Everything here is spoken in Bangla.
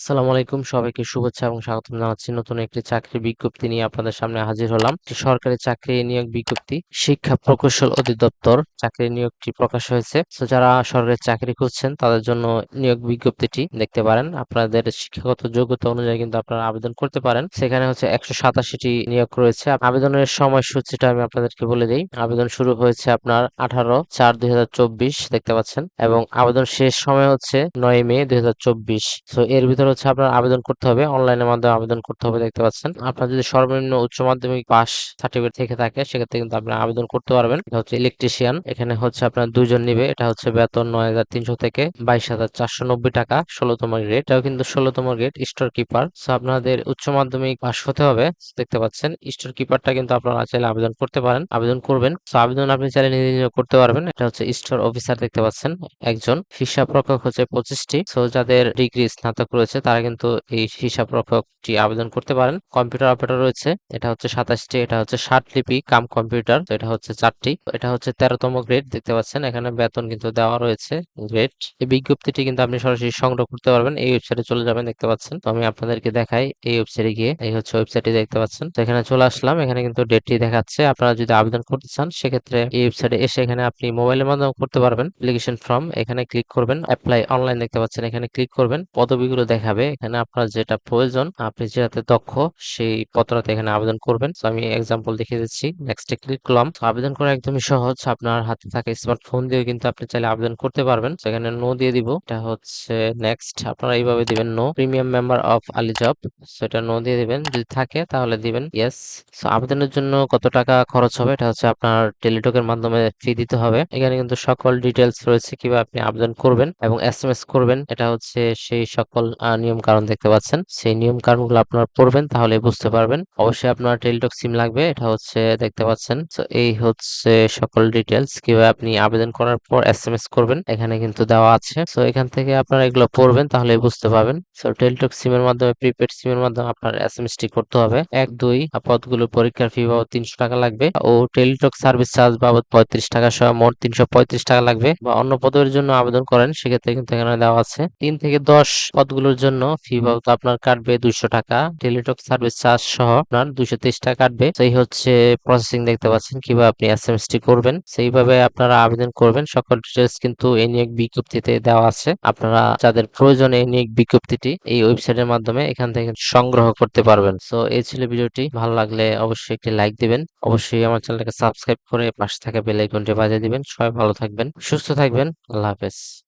আসসালামু আলাইকুম, সবাইকে শুভেচ্ছা এবং স্বাগতম জানাচ্ছি নতুন একটি চাকরির বিজ্ঞপ্তি নিয়ে আপনাদের সামনে হাজির হলাম। সরকারি চাকরি নিয়োগ বিজ্ঞপ্তি, শিক্ষা প্রকৌশল অধিদপ্তর চাকরি নিয়োগটি প্রকাশ হয়েছে। যারা সরকারি চাকরি খুঁজছেন, তাদের জন্য নিয়োগ বিজ্ঞপ্তিটি দেখতে পারেন। আপনাদের শিক্ষাগত যোগ্যতা অনুযায়ী কিন্তু আপনারা আবেদন করতে পারেন। সেখানে হচ্ছে একশো সাতাশিটি নিয়োগ রয়েছে। আবেদনের সময় সময়সূচিটা আমি আপনাদেরকে বলে দিই। আবেদন শুরু হয়েছে আপনার আঠারো চার দুই দেখতে পাচ্ছেন। এবং আবেদন শেষ সময় হচ্ছে নয় মে দুই হাজার চব্বিশ। তো এর ভিতরে হচ্ছে আপনার আবেদন করতে হবে, অনলাইনের মাধ্যমে আবেদন করতে হবে, দেখতে পাচ্ছেন। আপনার যদি সর্বনিম্ন উচ্চ মাধ্যমিক পাস সার্টিফিকেট থেকে থাকে, সেক্ষেত্রে কিন্তু আপনার আবেদন করতে পারবেন। এটা হচ্ছে ইলেকট্রিশিয়ান এখানে হচ্ছে আপনার দুইজন নিবে। এটা হচ্ছে বেতন নয় হাজার তিনশো থেকে বাইশ হাজার চারশো নব্বই টাকা, ষোলোতম গ্রেড এটাও কিন্তু ষোলোতম গ্রেড স্টোর কিপার সো আপনাদের উচ্চ মাধ্যমিক পাস হতে হবে, দেখতে পাচ্ছেন। স্টোর কিপারটা কিন্তু আপনারা চাইলে আবেদন করতে পারেন, আবেদন করবেন। সো আবেদন আপনি চাইলে নিজে নিজে করতে পারবেন। এটা হচ্ছে স্টোর অফিসার দেখতে পাচ্ছেন, একজন। হিসাব রক্ষক হচ্ছে পঁচিশটি। সো যাদের ডিগ্রি স্নাতক রয়েছে তারা কিন্তু এই হিসাব রক্ষকটি আবেদন করতে পারেন। কম্পিউটার অপারেটর রয়েছে, এটা হচ্ছে সাতাশটি, এটা হচ্ছে ষাট লিপি কাম কম্পিউটার এটা হচ্ছে চারটি। এটা হচ্ছে তেরোতম গ্রেড, দেখতে পাচ্ছেন, এখানে বেতন কিন্তু দেওয়া রয়েছে গ্রেড। এই বিজ্ঞপ্তিটি কিন্তু আপনি সরাসরি সংগ্রহ করতে পারবেন, এই ওয়েবসাইটে চলে যাবেন, দেখতে পাচ্ছেন। তো আমি আপনাদেরকে দেখাই এই ওয়েবসাইটে গিয়ে, এই হচ্ছে ওয়েবসাইটটি দেখতে পাচ্ছেন। তো এখানে চলে আসলাম, এখানে কিন্তু ডেটটি দেখাচ্ছে, আপনারা যদি আবেদন করতে চান, সেক্ষেত্রে এই ওয়েবসাইটে এসে এখানে আপনি মোবাইলের মাধ্যমে করতে পারবেন। অ্যাপ্লিকেশন ফর্ম এখানে ক্লিক করবেন অ্যাপ্লাই অনলাইন দেখতে পাচ্ছেন, এখানে ক্লিক করবেন। পদবিগুলো দেখাবে। এখানে আপনার যেটা প্রয়োজন, আপনি যেটাতে দক্ষ, সেই পত্রতে এখানে আবেদন করবেন। তো আমি এক্সাম্পল দেখিয়ে দিচ্ছি। নেক্সটে ক্লিক করলাম। আবেদন করা একদমই সহজ। আপনার হাতে থাকা স্মার্টফোন দিয়ে কিন্তু আপনি চাইলে আবেদন করতে পারবেন। এখানে নো দিয়ে দিব। এটা হচ্ছে নেক্সট আপনারা এইভাবে দিবেন নো প্রিমিয়াম মেম্বার অফ আলি জব সেটা নো দিয়ে দিবেন। যদি থাকে, তাহলে দিবেন ইয়েস আবেদনের জন্য কত টাকা খরচ হবে? এটা হচ্ছে আপনার টেলিটকের মাধ্যমে ফি দিতে হবে। এখানে কিন্তু সকল ডিটেলস রয়েছে কীভাবে আপনি আবেদন করবেন এবং এস করবেন। এটা হচ্ছে সেই সকল নিয়ম কারণ দেখতে পাচ্ছেন। সেই নিয়ম কারণগুলো আপনারা পড়বেন তাহলে বুঝতে পারবেন। অবশ্যই আপনার টেলিটক সিম লাগবে, এটা হচ্ছে দেখতে পাচ্ছেন। তো এই হচ্ছে সকল ডিটেলস কীভাবে আপনি আবেদন করার পর এস এম এস করবেন, এখানে কিন্তু দেওয়া আছে। তো এখান থেকে আপনারা এগুলো পড়বেন তাহলে বুঝতে পারবেন। তো টেলিটক সিমের মাধ্যমে প্রিপেড সিমের মাধ্যমে আপনার এস এম এস টি করতে হবে। এক, দুই পদগুলো পরীক্ষার ফি বাবদ তিনশো টাকা লাগবে। ও টেলিটক সার্ভিস চার্জ বাবদ পঁয়ত্রিশ টাকা সহ মোট তিনশো পঁয়ত্রিশ টাকা লাগবে। বা অন্য পদের জন্য আবেদন করেন, সেক্ষেত্রে কিন্তু এখানে দেওয়া আছে। তিন থেকে দশ পদগুলোর জন্য ফি বাবদ আপনার কাটবে দুইশো টাকা। টেলিটক সার্ভিস চার্জ সহ আপনার দুইশো তেইশ টাকা কাটবে। সেই হচ্ছে প্রসেসিং দেখতে পাচ্ছেন কীভাবে আপনি এস এম এস টি করবেন। সেইভাবে আপনারা আবেদন করবেন। সকল ডিটেলস কিন্তু এই নিয়োগ বিজ্ঞপ্তিতে দেওয়া আছে। আপনারা যাদের প্রয়োজন এই নিয়োগ বিজ্ঞপ্তিটি এই ওয়েবসাইটের মাধ্যমে এখান থেকে সংগ্রহ করতে পারবেন। সো এই ছিল ভিডিওটি। ভালো লাগলে অবশ্যই একটি লাইক দিবেন। অবশ্যই আমার চ্যানেলটাকে সাবস্ক্রাইব করে পাশে থাকা বেল আইকনটি বাজিয়ে দিবেন। সবাই ভালো থাকবেন সুস্থ থাকবেন। আল্লাহ হাফেজ।